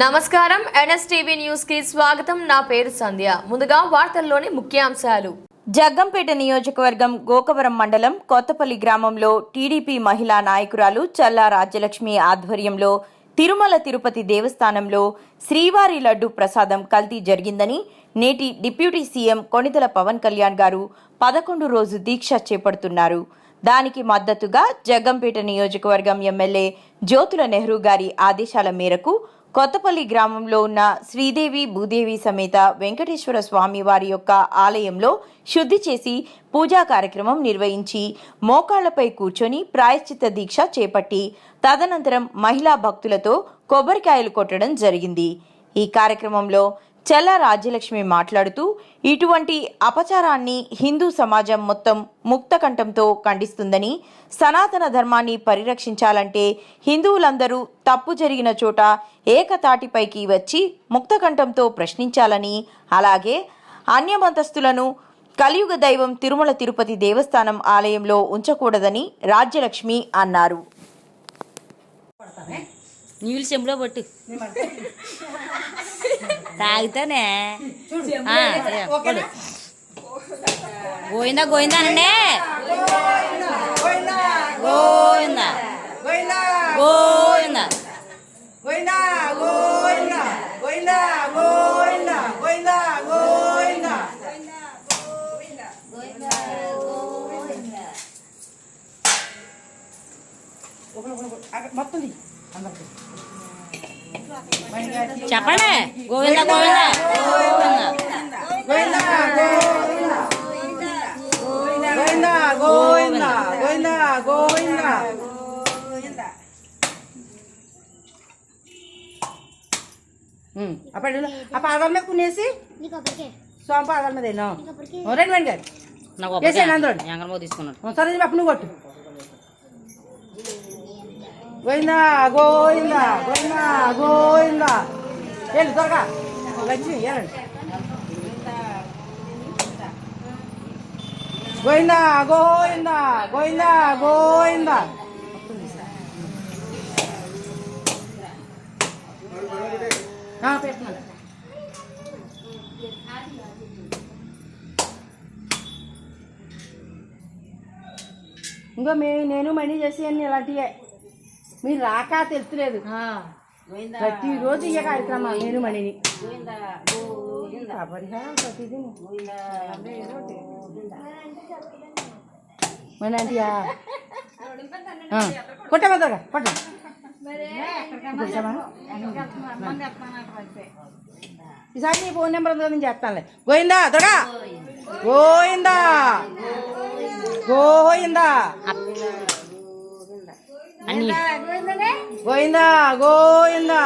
నమస్కారం. ఎన్ఎస్టీవీ న్యూస్కి స్వాగతం. నా పేరు సంధ్య. ముందుగా వార్తల్లోని ముఖ్యాంశాలు. జగ్గంపేట నియోజకవర్గం గోకవరం మండలం కొత్తపల్లి గ్రామంలో టీడీపీ మహిళా నాయకురాలు చల్లా రాజ్యలక్ష్మి ఆధ్వర్యంలో తిరుమల తిరుపతి దేవస్థానంలో శ్రీవారి లడ్డు ప్రసాదం కల్తీ జరిగిందని నేటి డిప్యూటీ సీఎం కొణిదల పవన్ కళ్యాణ్ గారు పదకొండు రోజు దీక్ష చేపడుతున్నారు. దానికి మద్దతుగా జగ్గంపేట నియోజకవర్గం ఎమ్మెల్యే జ్యోతుల నెహ్రూ గారి ఆదేశాల మేరకు కొత్తపల్లి గ్రామంలో ఉన్న శ్రీదేవి భూదేవి సమేత వెంకటేశ్వర స్వామి వారి యొక్క ఆలయంలో శుద్ధి చేసి పూజా కార్యక్రమం నిర్వహించి మోకాళ్ళపై కూర్చొని ప్రాయశ్చిత్త దీక్ష చేపట్టి తదనంతరం మహిళా భక్తులతో కొబ్బరికాయలు కొట్టడం జరిగింది. ఈ కార్యక్రమంలో చల్ల రాజ్యలక్ష్మి మాట్లాడుతూ ఇటువంటి అపచారాన్ని హిందూ సమాజం మొత్తం ముక్తకంఠంతో ఖండిస్తుందని సనాతన ధర్మాన్ని పరిరక్షించాలంటే హిందువులందరూ తప్పు జరిగిన చోట ఏకతాటిపైకి వచ్చి ముక్తకంఠంతో ప్రశ్నించాలని అలాగే అన్యమంతస్తులను కలియుగ దైవం తిరుమల తిరుపతి దేవస్థానం ఆలయంలో ఉంచకూడదని రాజ్యలక్ష్మి అన్నారు. నీళ్ళు చెంబులో పట్టు. తాగుతానే. గోయిందా గోయిందా అనండి? గోయిందా గోయిందా గోవిందా. మొత్తం. అందరికీ. చెప్పండి గోవింద గోవింద గోవింద. గోవింద గోవింద గోవింద గోవింద అప్పుడు ఆ పాదాల మీద కొనేసి స్వామి పాదాల మీద వెళ్ళాం రెండు వెండి గారు నాకు తీసుకున్నాడు. సరే అప్పుడు నువ్వు కొట్టు. గోవిందా గోవిందా గోవిందా గోవిందా. వెళ్ళి త్వరగా. లక్ష్మి వెళ్ళండి గోయిందా గోయిందా గోయిందా గోయిందా ఆ, పెడుతున్నాను ఇంకో మే నేను మనీ చేసి అన్ని ఇలాంటివే మీరు రాక తెలుసులేదు. ప్రతిరోజు ఇయ్య కార్యక్రమం నేను మణిని పరిహారం ప్రతిదీ మణి ఆంటీయా కొట్టమా త్వరగా కొట్ట ఈసారి నీ ఫోన్ నెంబర్ ఉందో నేను చేస్తానులే. గోయిందా త్వరగా గోయిందా గోయిందా అని గోయిందా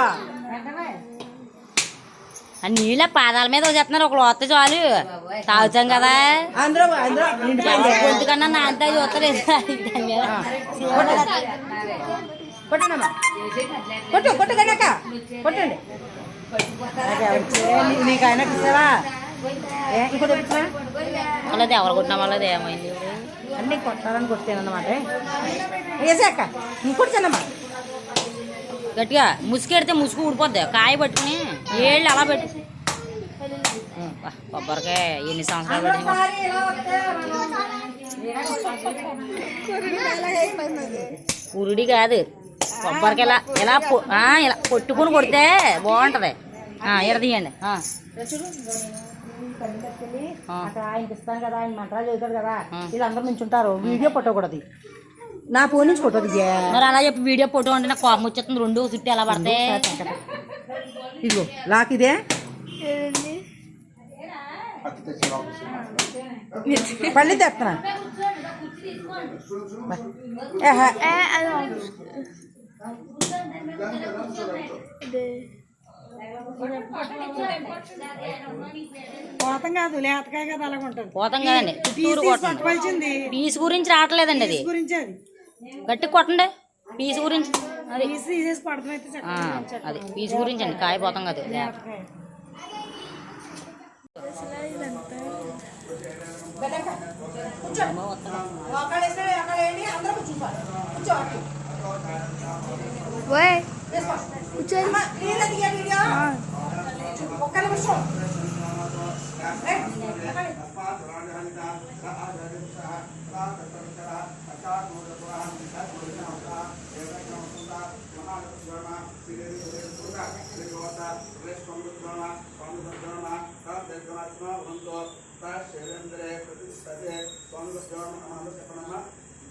నీళ్ళ పాదాల మీద వచ్చేస్తున్నారు ఒక లోత చాలు. తాగుతాం కదా. అందరూ గొంతుకన్నా నాంతా చూస్తారు. కొట్టండి. ఎవరు కొట్టినా వాళ్ళది ఏమైంది? అన్నీ కొట్టాలని కొట్టానన్నమాట వేసాక ఇంకొచ్చానమ్మా గట్టిగా ముసుకెడితే ముసుగు ఊడిపోద్ది. కాయ పట్టుకుని ఏళ్ళు అలా పెట్టు. కొబ్బరికాయ ఎన్ని సంవత్సరాలు ఉరుడి కాదు. కొబ్బరికి ఇలా ఇలా ఇలా కొట్టుకుని కొడితే బాగుంటది. ఎరదీయండి ఆయనకి ఇస్తాను కదా ఆయన మంత్రాలు చదువుతాడు కదా. వీళ్ళందరూ నుంచి ఉంటారు వీడియో పట్టకూడదు నా ఫోన్ నుంచి కొట్టదు ఇదే మరి అలా చెప్పి వీడియో ఫోటో అంటే నాకు కోపం వచ్చేస్తుంది. రెండు చుట్టూ ఎలా పడతాయి. ఇదిగో లాక్ ఇదే. పల్లి తెస్తున్నా. ఏహ. పోతం కాదు లేతకాయ కదా అలాగ ఉంటుంది. పోతాం కదండి. చుట్టూరు కొట్టండి. పట్టుకోవాల్సింది పీస్ గురించి రావట్లేదండి అది. గురించి అది. గట్టి కొట్టండి. పీస్ గురించి. అది. తీసేసి పడతాం అయితే ఆ, అది. పీస్ గురించి అండి. కాయ పోతాం కదా. Bukan musuh. Eh,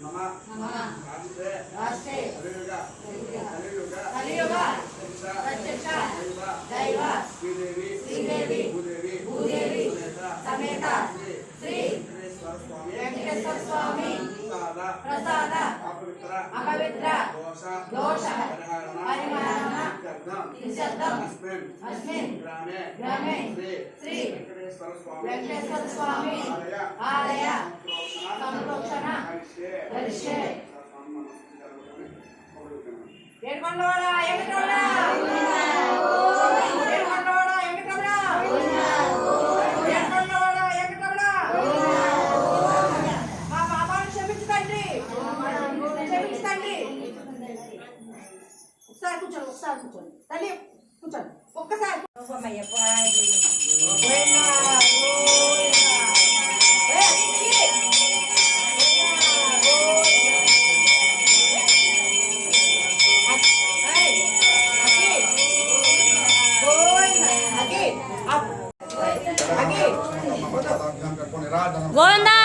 नमः नमः नमः राष्ट्रे राष्ट्रे అపవిత్ర దోష పరిహారణ నిశ్శబ్దం అస్మిన్ గ్రామే శ్రీ వెంకటేశ్వర స్వామి ఆలయ సంప్రోక్షణ దర్శే ఏడుకొండవాడ ఏమిటోడ గోవిందా,